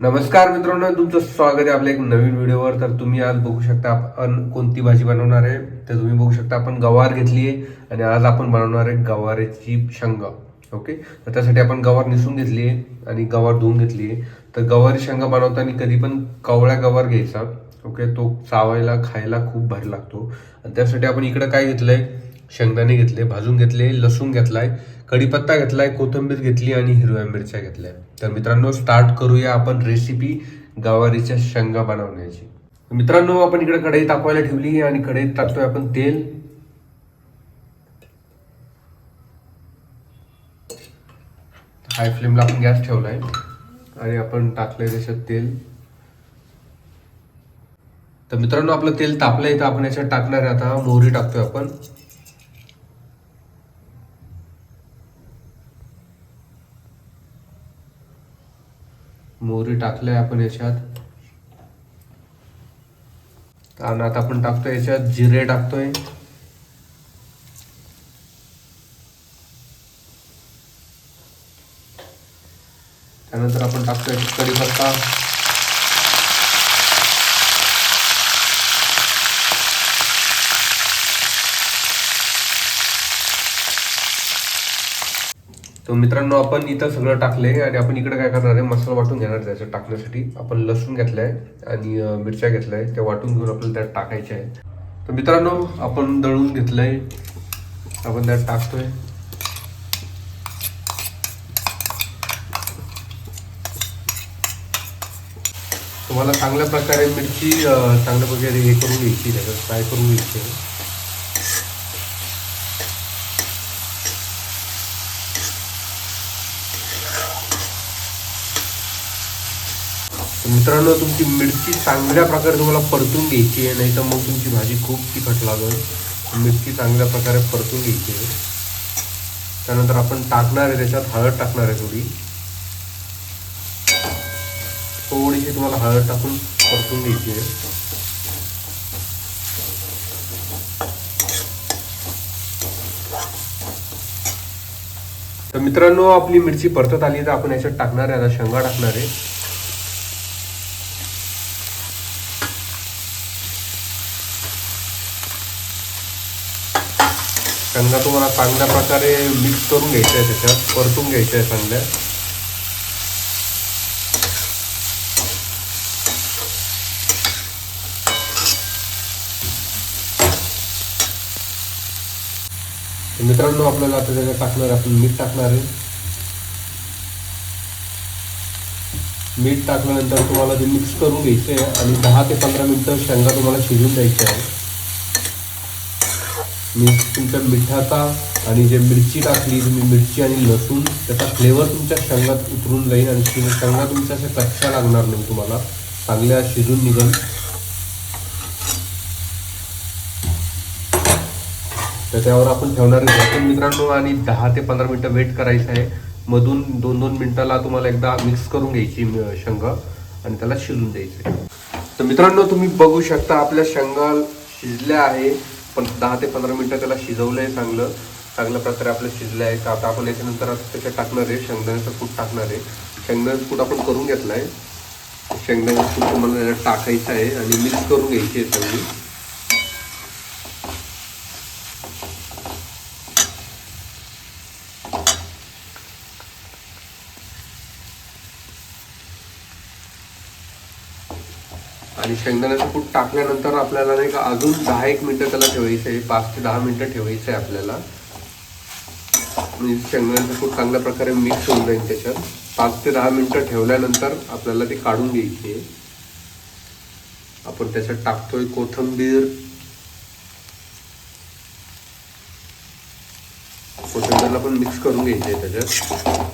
नमस्कार मित्रांनो तुमचं स्वागत आहे आपल्या एक नवीन व्हिडिओवर. तर तुम्ही आज बघू शकता आपण कोणती भाजी बनवणार आहे. तर तुम्ही बघू शकता आपण गवार घेतली आहे आणि आज आपण बनवणार आहे गवारीची शेंगा. ओके? तर त्यासाठी आपण गवार निसून घेतली आहे आणि गवार धुवून घेतली आहे. तर गवारी शेंगा बनवताना कधी पण कवळ्या गवार घ्यायचा. ओके? तो चावायला खायला खूप भारी लागतो. आणि त्यासाठी आपण इकडं काय घेतलं आहे शेंगदाणे घेतले भाजून घेतले लसूण घेतलाय कढीपत्ता घेतलाय कोथिंबीर घेतली आणि हिरव्या मिरच्या घेतल्या. तर मित्रांनो स्टार्ट करूया आपण रेसिपी गवारीच्या शेंगा बनवण्याची. मित्रांनो आपण इकडे कढई तापवायला ठेवली आणि कढईत टाकतोय आपण तेल. हाय फ्लेमला आपण गॅस ठेवलाय आणि आपण टाकलंय त्याच्यात तेल. तर मित्रांनो आपलं तेल तापलंय तर आपण याच्यात टाकणार आहे. आता मोहरी टाकतोय आपण. मोहरी टाकल्या आपण याच्यात. आणि आता आपण टाकतोय याच्यात जिरे टाकतोय. त्यानंतर आपण टाकतोय कढीपत्ता. तर मित्रांनो आपण इथं सगळं टाकले आणि आपण इकडे काय करणार आहे मसाला वाटून घेणार आहे टाकण्यासाठी. आपण लसूण घेतलं आहे आणि मिरच्या घेतल्या. आहे त्या वाटून घेऊन आपल्याला त्यात टाकायच्या आहे तर मित्रांनो आपण दळून घेतलंय. आपण त्यात टाकतोय. तुम्हाला चांगल्या प्रकारे मिरची चांगल्या प्रकारे हे करून घ्यायची त्याचं फ्राय करून घ्यायची. आहे. मित्रांनो तुमची मिरची चांगल्या प्रकारे तुम्हाला परतून घ्यायची आहे नाही तर मग तुमची भाजी खूप तिखट लागेल. मिरची चांगल्या प्रकारे परतून घ्यायची आहे. त्यानंतर आपण टाकणार आहे त्याच्यात हळद टाकणार आहे थोडी. थोडीशी तुम्हाला हळद टाकून परतून घ्यायची आहे. तर मित्रांनो आपली मिरची परतत आली तर आपण याच्यात टाकणार आहे आता शेंगा टाकणार आहे. शेंगा तुम्हाला चांगल्या प्रकारे मिक्स करून घ्यायचा आहे त्याच्यात परतून घ्यायचा आहे चांगल्या मित्रांनो आपल्याला आता त्याच्यात टाकणार आपण मीठ टाकणार आहे. मीठ टाकल्यानंतर तुम्हाला ते मिक्स करून घ्यायचं आहे आणि दहा ते पंधरा मिनटं शेंगा तुम्हाला शिजून द्यायच्या आहे मी तुमच्या मिठाचा आणि जे मिरची टाकली तुम्ही मिरची आणि लसूण त्याचा फ्लेवर तुमच्या शेंगात उतरून जाईल आणि शे- शेंगा तुमच्या अशा कच्च्या लागणार नाही तुम्हाला. चांगल्या शिजून निघेल. तर त्यावर आपण ठेवणार आहे. मित्रांनो आणि दहा ते पंधरा मिनिटं वेट करायचं आहे. मधून दोन दोन मिनिटाला तुम्हाला एकदा मिक्स करून घ्यायची म- शेंगा आणि त्याला शिजून द्यायचं तर मित्रांनो तुम्ही बघू शकता आपल्या शेंगा शिजल्या आहे. पण दहा ते पंधरा मिनटं त्याला शिजवलं आहे चांगलं. चांगल्या प्रकारे आपलं शिजलं आहे तर आता आपण याच्यानंतर आता त्याच्यात टाकणार आहे शेंगदाण्याचं कूट टाकणार आहे. शेंगदाण्याचं कूट आपण करून घेतलं आहे शेंगदाण्याचं कूट तुम्हाला टाकायचं आहे आणि मिक्स करून घ्यायची आहे चांगली आणि शेंगदाण्याचं कूट टाकल्यानंतर आपल्याला नाही का अजून दहा एक मिनटं त्याला ठेवायचं आहे. पाच ते दहा मिनिटं ठेवायचं आहे आपल्याला. म्हणजे शेंगदाण्याचं कूट चांगल्या प्रकारे मिक्स होऊन जाईल त्याच्यात. पाच ते दहा मिनटं ठेवल्यानंतर आपल्याला ते काढून घ्यायची आहे. आपण त्याच्यात टाकतोय कोथंबीर. कोथंबीरला पण मिक्स करून घ्यायची आहे त्याच्यात.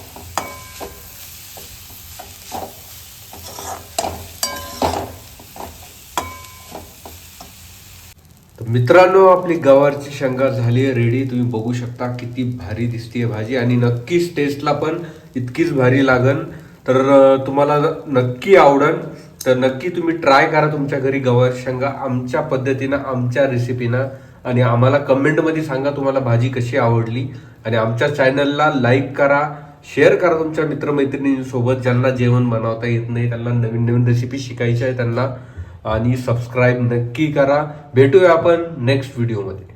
मित्रांनो आपली गवारची शेंगा झाली आहे. रेडी तुम्ही बघू शकता किती भारी दिसतीये भाजी. आणि नक्कीच टेस्टला पण इतकीच भारी लागन. तर तुम्हाला नक्की आवडन. तर नक्की तुम्ही ट्राय करा तुमच्या घरी गवार शेंगा. आमच्या पद्धतीनं आमच्या रेसिपीनं आणि आम्हाला कमेंटमध्ये सांगा तुम्हाला भाजी कशी आवडली. आणि आमच्या चॅनलला लाईक करा. शेअर करा तुमच्या मित्रमैत्रिणींसोबत ज्यांना जेवण बनवता येत नाही. त्यांना नवीन नवीन रेसिपी शिकायची आहे त्यांना. आणि सबस्क्राईब नक्की करा. भेटूया आपण नेक्स्ट व्हिडिओमध्ये